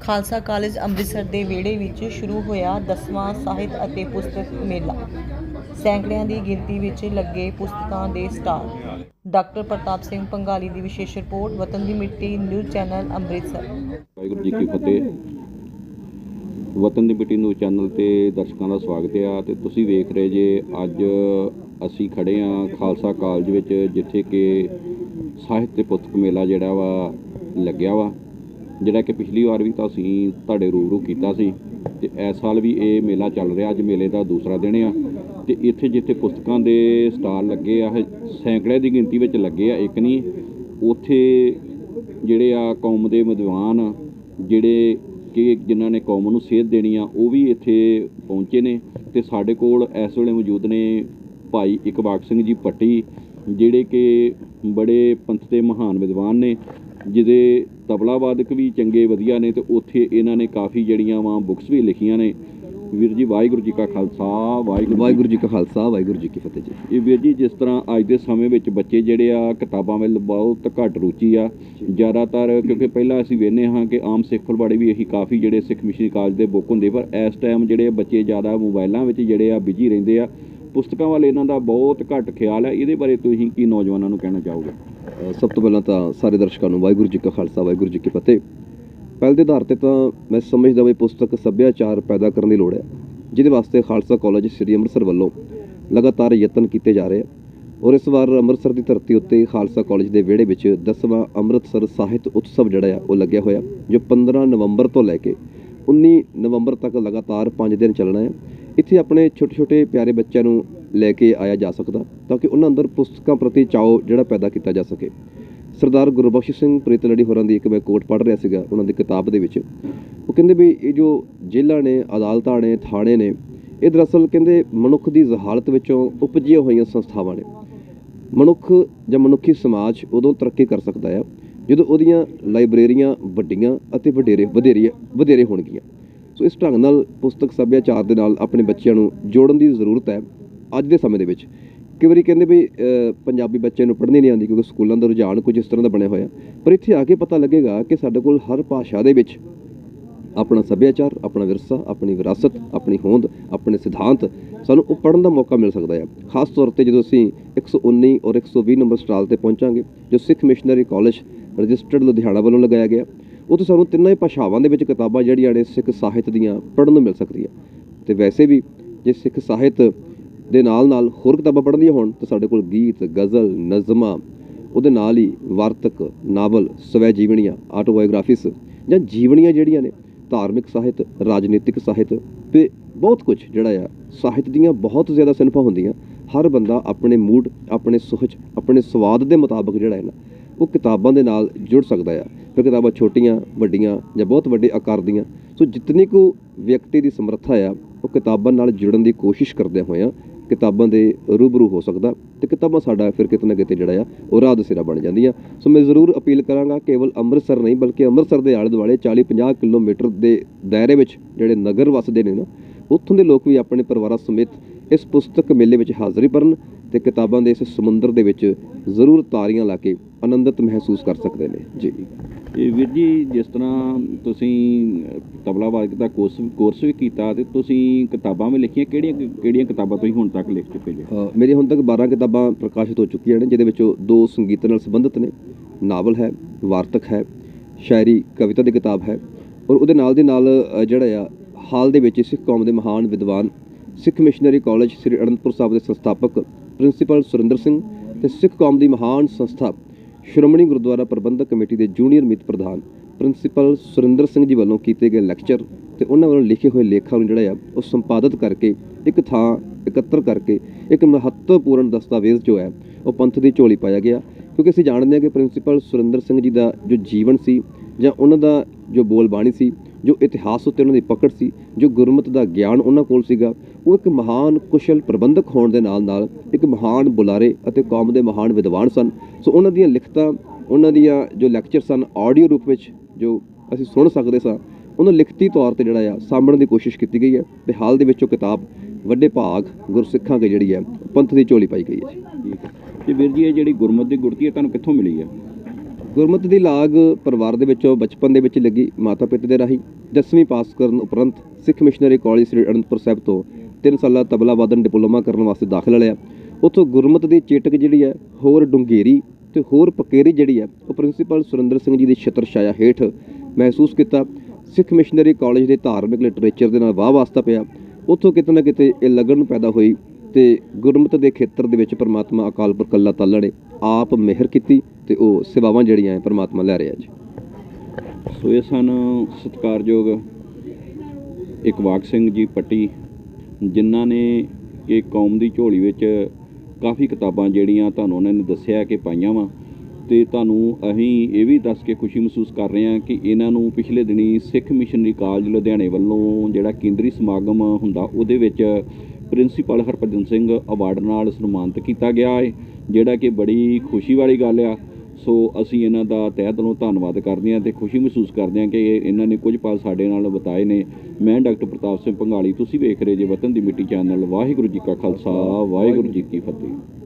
Khalsa college Amritsar ਦੇ ਵਿਹੜੇ ਵਿੱਚ ਸ਼ੁਰੂ ਹੋਇਆ 10ਵਾਂ ਸਾਹਿਤ ਅਤੇ ਪੁਸਤਕ ਮੇਲਾ। ਸੈਂਕੜਿਆਂ ਦੀ ਗਿਣਤੀ ਵਿੱਚ ਲੱਗੇ ਪੁਸਤਕਾਂ ਦੇ ਸਟਾਲ। ਡਾਕਟਰ ਪ੍ਰਤਾਪ ਸਿੰਘ ਪੰਗਾਲੀ ਦੀ ਵਿਸ਼ੇਸ਼ ਰਿਪੋਰਟ, ਵਤਨ ਦੀ ਮਿੱਟੀ, ਨਿਊਜ਼ ਚੈਨਲ ਅੰਮ੍ਰਿਤਸਰ। ਵਾਹਿਗੁਰੂ ਜੀ ਕੀ ਫਤਿਹ। ਵਤਨ ਦੀ ਮਿੱਟੀ, ਨਿਊਜ਼ ਚੈਨਲ ਤੇ ਦਰਸ਼ਕਾਂ ਦਾ ਸਵਾਗਤ ਹੈ। ਤੇ ਤੁਸੀਂ ਵੇਖ ਰਹੇ ਜੇ ਅੱਜ ਅਸੀਂ ਖੜੇ ਆ ਖਾਲਸਾ ਕਾਲਜ ਵਿੱਚ, ਜਿੱਥੇ ਕਿ ਸਾਹਿਤ ਤੇ ਪੁਸਤਕ ਮੇਲਾ ਜਿਹੜਾ ਵਾ ਲੱਗਿਆ ਵਾ। ਜਿਹੜਾ ਕਿ ਪਿਛਲੀ ਵਾਰ ਵੀ ਤਾਂ ਅਸੀਂ ਤੁਹਾਡੇ ਰੂਬਰੂ ਕੀਤਾ ਸੀ ਤੇ ਇਸ ਸਾਲ ਵੀ ਇਹ ਮੇਲਾ ਚੱਲ ਰਿਹਾ, ਅੱਜ ਮੇਲੇ ਦਾ ਦੂਸਰਾ ਦਿਨ ਆ। ਤੇ ਇੱਥੇ ਜਿੱਥੇ ਪੁਸਤਕਾਂ ਦੇ ਸਟਾਲ ਲੱਗੇ ਆ, ਇਹ ਸੈਂਕੜੇ ਦੀ ਗਿਣਤੀ ਵਿੱਚ ਲੱਗੇ ਆ, ਇੱਕ ਨਹੀਂ, ਉੱਥੇ ਜਿਹੜੇ ਆ ਕੌਮ ਦੇ ਵਿਦਵਾਨ, ਜਿਹੜੇ ਕਿ ਜਿਨ੍ਹਾਂ ਨੇ ਕੌਮ ਨੂੰ ਸੇਧ ਦੇਣੀ ਆ, ਉਹ ਵੀ ਇੱਥੇ ਪਹੁੰਚੇ ਨੇ। ਤੇ ਸਾਡੇ ਕੋਲ ਇਸ ਵੇਲੇ ਮੌਜੂਦ ਨੇ ਭਾਈ ਇਕਬਾਲ ਸਿੰਘ ਜੀ ਪੱਟੀ, ਜਿਹੜੇ ਕਿ ਬੜੇ ਪੰਥ ਦੇ ਮਹਾਨ ਵਿਦਵਾਨ ਨੇ ਜਿਹਦੇ ਤਬਲਾ ਵਾਦਕ ਵੀ ਚੰਗੇ ਵਧੀਆ ਨੇ ਤੇ ਉੱਥੇ ਇਹਨਾਂ ਨੇ ਕਾਫੀ ਜਿਹੜੀਆਂ ਵਾ ਬੁੱਕਸ ਵੀ ਲਿਖੀਆਂ ਨੇ। ਵੀਰ ਜੀ ਵਾਹਿਗੁਰੂ ਜੀ ਕਾ ਖਾਲਸਾ ਵਾਹਿਗੁਰੂ ਵਾਹਿਗੁਰੂ ਜੀ ਕਾ ਖਾਲਸਾ ਵਾਹਿਗੁਰੂ ਜੀ ਕੀ ਫਤਿਹ ਜੀ। ਇਹ ਵੀਰ ਜੀ ਜਿਸ ਤਰ੍ਹਾਂ ਅੱਜ ਦੇ ਸਮੇਂ ਵਿੱਚ ਬੱਚੇ ਜਿਹੜੇ ਆ ਕਿਤਾਬਾਂ ਵੱਲ ਬਹੁਤ ਘੱਟ ਰੁਚੀ ਆ। ਜ਼ਿਆਦਾਤਰ ਕਿਉਂਕਿ ਪਹਿਲਾਂ ਅਸੀਂ ਵੇਖਦੇ ਹਾਂ ਕਿ ਆਮ ਸਿੱਖ ਫਲਵਾੜੇ ਵੀ ਇਹੀ ਕਾਫੀ ਜਿਹੜੇ ਸਿੱਖ ਮਿਸ਼ਨਰੀ ਕਾਲਜ ਦੇ ਬੁੱਕ ਹੁੰਦੇ ਪਰ ਇਸ ਟਾਈਮ ਜਿਹੜੇ ਬੱਚੇ ਜ਼ਿਆਦਾ ਮੋਬਾਈਲਾਂ ਵਿੱਚ ਜਿਹੜੇ ਆ ਬਿਜ਼ੀ ਰਹਿੰਦੇ ਆ ਪੁਸਤਕਾਂ ਵੱਲ ਇਹਨਾਂ ਦਾ ਬਹੁਤ ਘੱਟ ਖਿਆਲ ਹੈ। ਇਹਦੇ ਬਾਰੇ ਤੁਸੀਂ ਕੀ ਨੌਜਵਾਨਾਂ ਨੂੰ ਕਹਿਣਾ ਚਾਹੋਗੇ? ਸਭ ਤੋਂ ਪਹਿਲਾਂ ਤਾਂ ਸਾਰੇ ਦਰਸ਼ਕਾਂ ਨੂੰ ਵਾਹਿਗੁਰੂ ਜੀ ਕਾ ਖਾਲਸਾ, ਵਾਹਿਗੁਰੂ ਜੀ ਕੀ ਫਤਿਹ। ਪਹਿਲ ਦੇ ਆਧਾਰ ਤੇ ਤਾਂ ਮੈਂ ਸਮਝਦਾ ਵੀ ਪੁਸਤਕ ਸੱਭਿਆਚਾਰ ਪੈਦਾ ਕਰਨ ਦੀ ਲੋੜ ਹੈ, ਜਿਹਦੇ ਵਾਸਤੇ ਖਾਲਸਾ ਕਾਲਜ ਸ੍ਰੀ ਅੰਮ੍ਰਿਤਸਰ ਵੱਲੋਂ ਲਗਾਤਾਰ ਯਤਨ ਕੀਤੇ ਜਾ ਰਹੇ ਆ ਔਰ ਇਸ ਵਾਰ ਅੰਮ੍ਰਿਤਸਰ ਦੀ ਧਰਤੀ ਉੱਤੇ ਖਾਲਸਾ ਕਾਲਜ ਦੇ ਵਿਹੜੇ ਵਿੱਚ 10ਵਾਂ ਅੰਮ੍ਰਿਤਸਰ ਸਾਹਿਤ ਉਤਸਵ ਜਿਹੜਾ ਆ, ਉਹ ਲੱਗਿਆ ਹੋਇਆ, ਜੋ 15 ਨਵੰਬਰ ਤੋਂ ਲੈ ਕੇ 19 ਨਵੰਬਰ ਤੱਕ ਲਗਾਤਾਰ 5 ਦਿਨ ਚੱਲਣਾ ਹੈ। ਇੱਥੇ ਆਪਣੇ ਛੋਟੇ ਛੋਟੇ ਪਿਆਰੇ ਬੱਚਿਆਂ ਨੂੰ ਲੈ ਕੇ ਆਇਆ ਜਾ ਸਕਦਾ ਤਾਂ ਕਿ ਉਹਨਾਂ ਅੰਦਰ ਪੁਸਤਕਾਂ ਪ੍ਰਤੀ ਚਾਓ ਜਿਹੜਾ ਪੈਦਾ ਕੀਤਾ ਜਾ ਸਕੇ। ਸਰਦਾਰ ਗੁਰਬਖਸ਼ ਸਿੰਘ ਪ੍ਰੀਤਲੜੀ ਹੋਰਾਂ ਦੀ ਇੱਕ ਮੈਂ ਕੋਟ ਪੜ੍ਹ ਰਿਹਾ ਸੀਗਾ ਉਹਨਾਂ ਦੀ ਕਿਤਾਬ ਦੇ ਵਿੱਚ। ਉਹ ਕਹਿੰਦੇ ਵੀ ਇਹ ਜੋ ਜੇਲ੍ਹਾਂ ਨੇ, ਅਦਾਲਤਾਂ ਨੇ, ਥਾਣੇ ਨੇ, ਇਹ ਦਰਅਸਲ ਕਹਿੰਦੇ ਮਨੁੱਖ ਦੀ ਜ਼ਹਾਲਤ ਵਿੱਚੋਂ ਉਪਜੀਆਂ ਹੋਈਆਂ ਸੰਸਥਾਵਾਂ ਨੇ। ਮਨੁੱਖ ਜਾਂ ਮਨੁੱਖੀ ਸਮਾਜ ਉਦੋਂ ਤਰੱਕੀ ਕਰ ਸਕਦਾ ਆ ਜਦੋਂ ਉਹਦੀਆਂ ਲਾਇਬ੍ਰੇਰੀਆਂ ਵੱਡੀਆਂ ਅਤੇ ਵਡੇਰੇ ਵਧੇਰੀਆਂ ਵਧੇਰੇ ਹੋਣਗੀਆਂ। ਸੋ ਇਸ ਢੰਗ ਨਾਲ ਪੁਸਤਕ ਸੱਭਿਆਚਾਰ ਦੇ ਨਾਲ ਆਪਣੇ ਬੱਚਿਆਂ ਨੂੰ ਜੋੜਨ ਦੀ ਜ਼ਰੂਰਤ ਹੈ ਅੱਜ ਦੇ ਸਮੇਂ ਦੇ ਵਿੱਚ। ਕਈ ਵਾਰੀ ਕਹਿੰਦੇ ਵੀ ਪੰਜਾਬੀ ਬੱਚੇ ਨੂੰ ਪੜ੍ਹਨੀ ਨਹੀਂ ਆਉਂਦੀ ਕਿਉਂਕਿ ਸਕੂਲਾਂ ਦਾ ਰੁਝਾਨ ਕੁਝ ਇਸ ਤਰ੍ਹਾਂ ਦਾ ਬਣਿਆ ਹੋਇਆ। ਪਰ ਇੱਥੇ ਆ ਕੇ ਪਤਾ ਲੱਗੇਗਾ ਕਿ ਸਾਡੇ ਕੋਲ ਹਰ ਭਾਸ਼ਾ ਦੇ ਵਿੱਚ ਆਪਣਾ ਸੱਭਿਆਚਾਰ, ਆਪਣਾ ਵਿਰਸਾ, ਆਪਣੀ ਵਿਰਾਸਤ, ਆਪਣੀ ਹੋਂਦ, ਆਪਣੇ ਸਿਧਾਂਤ ਸਾਨੂੰ ਉਹ ਪੜਨ ਦਾ ਮੌਕਾ ਮਿਲ ਸਕਦਾ ਹੈ। ਖਾਸ ਤੌਰ ਤੇ ਜਦੋਂ ਅਸੀਂ 119 ਔਰ 120 ਨੰਬਰ ਸਟਾਲ ਤੇ ਪਹੁੰਚਾਂਗੇ, ਜੋ Sikh missionary college registered Ludhiana ਵੱਲੋਂ ਲਗਾਇਆ ਗਿਆ ਉੱਥੇ ਸਾਨੂੰ ਤਿੰਨਾਂ ਹੀ ਭਾਸ਼ਾਵਾਂ ਦੇ ਵਿੱਚ ਕਿਤਾਬਾਂ ਜਿਹੜੀਆਂ ਨੇ ਸਿੱਖ ਸਾਹਿਤ ਦੀਆਂ ਪੜ੍ਹਨ ਨੂੰ ਮਿਲ ਸਕਦੀਆਂ। ਅਤੇ ਵੈਸੇ ਵੀ ਜੇ ਸਿੱਖ ਸਾਹਿਤ ਦੇ ਨਾਲ ਨਾਲ ਹੋਰ ਕਿਤਾਬਾਂ ਪੜ੍ਹਨੀਆਂ ਹੋਣ, ਤਾਂ ਸਾਡੇ ਕੋਲ ਗੀਤ, ਗਜ਼ਲ, ਨਜ਼ਮਾਂ, ਉਹਦੇ ਨਾਲ ਹੀ ਵਾਰਤਕ, ਨਾਵਲ ਸਵੈ ਜੀਵਨੀਆਂ ਆਟੋਬਾਇਓਗ੍ਰਾਫੀਸ ਜਾਂ ਜੀਵਨੀਆਂ ਜਿਹੜੀਆਂ ਨੇ, ਧਾਰਮਿਕ ਸਾਹਿਤ, ਰਾਜਨੀਤਿਕ ਸਾਹਿਤ ਤੇ ਬਹੁਤ ਕੁਝ ਜਿਹੜਾ ਆ, ਸਾਹਿਤ ਦੀਆਂ ਬਹੁਤ ਜ਼ਿਆਦਾ ਸਿਨਫਾਂ ਹੁੰਦੀਆਂ। ਹਰ ਬੰਦਾ ਆਪਣੇ ਮੂਡ, ਆਪਣੇ ਸੋਚ ਆਪਣੇ ਸਵਾਦ ਦੇ ਮੁਤਾਬਕ ਜਿਹੜਾ ਹੈ ਨਾ, ਉਹ ਕਿਤਾਬਾਂ ਦੇ ਨਾਲ ਜੁੜ ਸਕਦਾ ਆ। ਕਿਤਾਬਾਂ ਛੋਟੀਆਂ, ਵੱਡੀਆਂ ਜਾਂ ਬਹੁਤ ਵੱਡੇ ਆਕਾਰ ਦੀਆਂ, ਸੋ ਜਿਤਨੀ ਕੁ ਵਿਅਕਤੀ ਦੀ ਸਮਰੱਥਾ ਆ, ਉਹ ਕਿਤਾਬਾਂ ਨਾਲ ਜੁੜਨ ਦੀ ਕੋਸ਼ਿਸ਼ ਕਰਦੇ ਹੋਇਆ ਕਿਤਾਬਾਂ ਦੇ ਰੂਬਰੂ ਹੋ ਸਕਦਾ ਤੇ ਕਿਤਾਬਾਂ ਸਾਡਾ ਫਿਰ ਕਿਤੇ ਨਾ ਕਿਤੇ ਜਿਹੜਾ ਆ, ਉਹ ਰਾਹ ਦਸਿਰਾ ਬਣ ਜਾਂਦੀਆਂ। ਸੋ ਮੈਂ ਜ਼ਰੂਰ ਅਪੀਲ ਕਰਾਂਗਾ ਕੇਵਲ ਅੰਮ੍ਰਿਤਸਰ ਨਹੀਂ, ਬਲਕਿ ਅੰਮ੍ਰਿਤਸਰ ਦੇ ਆਲੇ ਦੁਆਲੇ 40 50 ਕਿਲੋਮੀਟਰ ਦੇ ਦਾਇਰੇ ਵਿੱਚ ਜਿਹੜੇ ਨਗਰ ਵਸਦੇ ਨੇ ਨਾ, ਉੱਥੋਂ ਦੇ ਲੋਕ ਵੀ ਆਪਣੇ ਪਰਿਵਾਰਾਂ ਸਮੇਤ ਇਸ ਪੁਸਤਕ ਮੇਲੇ ਵਿੱਚ ਹਾਜ਼ਰੀ ਭਰਨ ਤੇ ਕਿਤਾਬਾਂ ਦੇ ਇਸ ਸਮੁੰਦਰ ਦੇ ਵਿੱਚ ਜ਼ਰੂਰ ਤਾਰੀਆਂ ਲਾ ਕੇ ਆਨੰਦਿਤ ਮਹਿਸੂਸ ਕਰ ਸਕਦੇ ਨੇ। ਜੀ। ਇਹ ਵੀਰ ਜੀ ਜਿਸ ਤਰ੍ਹਾਂ ਤੁਸੀਂ ਤਬਲਾ ਵਾਦਕ ਦਾ ਕੋਰਸ ਕੋਰਸ ਵੀ ਕੀਤਾ ਤੇ ਤੁਸੀਂ ਕਿਤਾਬਾਂ ਵੀ ਲਿਖੀਆਂ ਕਿਹੜੀਆਂ ਕਿਹੜੀਆਂ ਕਿਤਾਬਾਂ ਤੁਸੀਂ ਹੁਣ ਤੱਕ ਲਿਖ ਚੁੱਕੇ ਜੀ? ਅ, ਮੇਰੀ ਹੁਣ ਤੱਕ 12 ਕਿਤਾਬਾਂ ਪ੍ਰਕਾਸ਼ਿਤ ਹੋ ਚੁੱਕੀਆਂ ਨੇ ਜਿਹਦੇ ਵਿੱਚੋਂ ਦੋ ਸੰਗੀਤ ਨਾਲ ਸੰਬੰਧਿਤ ਨੇ ਨਾਵਲ ਹੈ ਵਾਰਤਕ ਹੈ ਸ਼ਾਇਰੀ ਕਵਿਤਾ ਦੀ ਕਿਤਾਬ ਹੈ ਔਰ ਉਹਦੇ ਨਾਲ ਦੇ ਨਾਲ ਜਿਹੜਾ ਆ ਹਾਲ ਦੇ ਵਿੱਚ ਸਿੱਖ ਕੌਮ ਦੇ ਮਹਾਨ ਵਿਦਵਾਨ ਸਿੱਖ ਮਿਸ਼ਨਰੀ ਕਾਲਜ ਸ੍ਰੀ ਅਨੰਦਪੁਰ ਸਾਹਿਬ ਦੇ ਸੰਸਥਾਪਕ ਪ੍ਰਿੰਸੀਪਲ ਸੁਰਿੰਦਰ ਸਿੰਘ ਤੇ ਸਿੱਖ ਕੌਮ ਦੀ ਮਹਾਨ ਸੰਸਥਾ ਸ਼੍ਰੋਮਣੀ ਗੁਰਦੁਆਰਾ ਪ੍ਰਬੰਧਕ ਕਮੇਟੀ ਦੇ ਜੂਨੀਅਰ ਮੀਤ ਪ੍ਰਧਾਨ ਪ੍ਰਿੰਸੀਪਲ ਸੁਰਿੰਦਰ ਸਿੰਘ ਜੀ ਵੱਲੋਂ ਕੀਤੇ ਗਏ ਲੈਕਚਰ ਤੇ ਉਹਨਾਂ ਵੱਲੋਂ ਲਿਖੇ ਹੋਏ ਲੇਖਾਂ ਨੂੰ ਜਿਹੜਾ ਆ, ਉਹ ਸੰਪਾਦਿਤ ਕਰਕੇ, ਇੱਕ ਥਾਂ ਇਕੱਤਰ ਕਰਕੇ, ਇੱਕ ਮਹੱਤਵਪੂਰਨ ਦਸਤਾਵੇਜ਼ ਜੋ ਹੈ, ਉਹ ਪੰਥ ਦੀ ਝੋਲੀ ਪਾਇਆ ਗਿਆ। ਕਿਉਂਕਿ ਅਸੀਂ ਜਾਣਦੇ ਹਾਂ ਕਿ ਪ੍ਰਿੰਸੀਪਲ ਸੁਰਿੰਦਰ ਸਿੰਘ ਜੀ ਦਾ ਜੋ ਜੀਵਨ ਸੀ ਜਾਂ ਉਹਨਾਂ ਦਾ ਜੋ ਬੋਲਬਾਣੀ ਸੀ ਜੋ ਇਤਿਹਾਸ ਉੱਤੇ ਉਹਨਾਂ ਦੀ ਪਕੜ ਸੀ, ਜੋ ਗੁਰਮਤ ਦਾ ਗਿਆਨ ਉਹਨਾਂ ਕੋਲ ਸੀਗਾ, ਉਹ ਇੱਕ ਮਹਾਨ ਕੁਸ਼ਲ ਪ੍ਰਬੰਧਕ ਹੋਣ ਦੇ ਨਾਲ ਨਾਲ ਇੱਕ ਮਹਾਨ ਬੁਲਾਰੇ ਅਤੇ ਕੌਮ ਦੇ ਮਹਾਨ ਵਿਦਵਾਨ ਸਨ। ਸੋ ਉਹਨਾਂ ਦੀਆਂ ਲਿਖਤਾਂ, ਉਹਨਾਂ ਦੀਆਂ ਜੋ ਲੈਕਚਰ ਸਨ, ਆਡੀਓ ਰੂਪ ਵਿੱਚ ਜੋ ਅਸੀਂ ਸੁਣ ਸਕਦੇ ਸਾਂ, ਉਹਨੂੰ ਲਿਖਤੀ ਤੌਰ ਤੇ ਜਿਹੜਾ ਆ, ਸਾਂਭਣ ਦੀ ਕੋਸ਼ਿਸ਼ ਕੀਤੀ ਗਈ ਹੈ ਤੇ ਹਾਲ ਦੇ ਵਿੱਚ ਉਹ ਕਿਤਾਬ ਵੱਡੇ ਭਾਗ ਗੁਰਸਿੱਖਾਂ ਕੇ ਜਿਹੜੀ ਹੈ, ਪੰਥ ਦੀ ਝੋਲੀ ਪਾਈ ਗਈ ਹੈ। ਜੀ ਠੀਕ ਵੀਰ ਜੀ, ਇਹ ਜਿਹੜੀ ਗੁਰਮਤ ਦੀ ਗੁਰਤੀ ਹੈ, ਤੁਹਾਨੂੰ ਕਿੱਥੋਂ ਮਿਲੀ ਹੈ? ਗੁਰਮਤ ਦੀ ਲਾਗ ਪਰਿਵਾਰ ਦੇ ਵਿੱਚੋਂ ਬਚਪਨ ਦੇ ਵਿੱਚ ਲੱਗੀ ਮਾਤਾ ਪਿਤਾ ਦੇ ਰਾਹੀਂ 10ਵੀਂ ਪਾਸ ਕਰਨ ਉਪਰੰਤ ਸਿੱਖ ਮਿਸ਼ਨਰੀ ਕਾਲਜ ਸ੍ਰੀ ਅਨੰਦਪੁਰ ਸਾਹਿਬ ਤੋਂ 3 ਸਾਲਾ ਤਬਲਾ ਵਾਦਨ ਡਿਪਲੋਮਾ ਕਰਨ ਵਾਸਤੇ ਦਾਖਲਾ ਲਿਆ। ਉੱਥੋਂ ਗੁਰਮਤਿ ਦੀ ਚੇਟਕ ਜਿਹੜੀ ਹੈ, ਹੋਰ ਡੂੰਘੇਰੀ ਤੇ ਹੋਰ ਪਕੇਰੀ ਜਿਹੜੀ ਹੈ, ਉਹ ਪ੍ਰਿੰਸੀਪਲ ਸੁਰਿੰਦਰ ਸਿੰਘ ਜੀ ਦੀ ਛਤਰ ਛਾਇਆ ਹੇਠ ਮਹਿਸੂਸ ਕੀਤਾ। ਸਿੱਖ ਮਿਸ਼ਨਰੀ ਕਾਲਜ ਦੇ ਧਾਰਮਿਕ ਲਿਟਰੇਚਰ ਦੇ ਨਾਲ ਵਾਹ ਵਾਸਤਾ ਪਿਆ। ਉੱਥੋਂ ਕਿਤੇ ਨਾ ਕਿਤੇ ਇਹ ਲਗਨ ਪੈਦਾ ਹੋਈ। ਤੇ ਗੁਰਮਤ ਦੇ ਖੇਤਰ ਦੇ ਵਿੱਚ ਪ੍ਰਮਾਤਮਾ ਅਕਾਲ ਪੁਰਖ ਅੱਲਾਹ ਤਾਲਾ ਨੇ ਆਪ ਮਿਹਰ ਕੀਤੀ ਤੇ ਉਹ ਸੇਵਾਵਾਂ ਜਿਹੜੀਆਂ ਹੈ ਪ੍ਰਮਾਤਮਾ ਲੈ ਰਿਹਾ ਜੀ। ਸੋ ਇਹ ਸਨ ਸਤਿਕਾਰਯੋਗ ਇਕਵਾਕ ਸਿੰਘ ਜੀ ਪੱਟੀ, ਜਿਨ੍ਹਾਂ ਨੇ ਇਹ ਕੌਮ ਦੀ ਝੋਲੀ ਵਿੱਚ ਕਾਫੀ ਕਿਤਾਬਾਂ ਜਿਹੜੀਆਂ ਤੁਹਾਨੂੰ ਉਹਨਾਂ ਨੇ ਦੱਸਿਆ ਕਿ ਪਾਈਆਂ ਵਾ ਤੇ ਤੁਹਾਨੂੰ ਅਸੀਂ ਇਹ ਵੀ ਦੱਸ ਕੇ ਖੁਸ਼ੀ ਮਹਿਸੂਸ ਕਰ ਰਹੇ ਹਾਂ ਕਿ ਇਹਨਾਂ ਨੂੰ ਪਿਛਲੇ ਦਿਨੀ ਸਿੱਖ ਮਿਸ਼ਨਰੀ ਕਾਲਜ ਲੁਧਿਆਣੇ ਵੱਲੋਂ ਜਿਹੜਾ ਕੇਂਦਰੀ ਸਮਾਗਮ ਹੁੰਦਾ, ਉਹਦੇ ਵਿੱਚ ਪ੍ਰਿੰਸੀਪਲ ਹਰਭਜਨ ਸਿੰਘ ਅਵਾਰਡ ਨਾਲ ਸਨਮਾਨਿਤ ਕੀਤਾ ਗਿਆ ਹੈ, ਜਿਹੜਾ ਕਿ ਬੜੀ ਖੁਸ਼ੀ ਵਾਲੀ ਗੱਲ ਆ। ਸੋ ਅਸੀਂ ਇਹਨਾਂ ਦਾ ਤਹਿ ਦਿਲੋਂ ਧੰਨਵਾਦ ਕਰਦੇ ਹਾਂ ਤੇ ਖੁਸ਼ੀ ਮਹਿਸੂਸ ਕਰਦੇ ਹਾਂ ਕਿ ਇਹਨਾਂ ਨੇ ਕੁਝ ਪਲ ਸਾਡੇ ਨਾਲ ਬਿਤਾਏ ਨੇ। ਮੈਂ ਡਾਕਟਰ ਪ੍ਰਤਾਪ ਸਿੰਘ ਪੰਗਾਲੀ ਤੁਸੀਂ ਵੇਖ ਰਹੇ ਜੇ ਵਤਨ ਦੀ ਮਿੱਟੀ ਚੈਨਲ। ਵਾਹਿਗੁਰੂ ਜੀ ਕਾ ਖਾਲਸਾ, ਵਾਹਿਗੁਰੂ ਜੀ ਕੀ ਫਤਿਹ।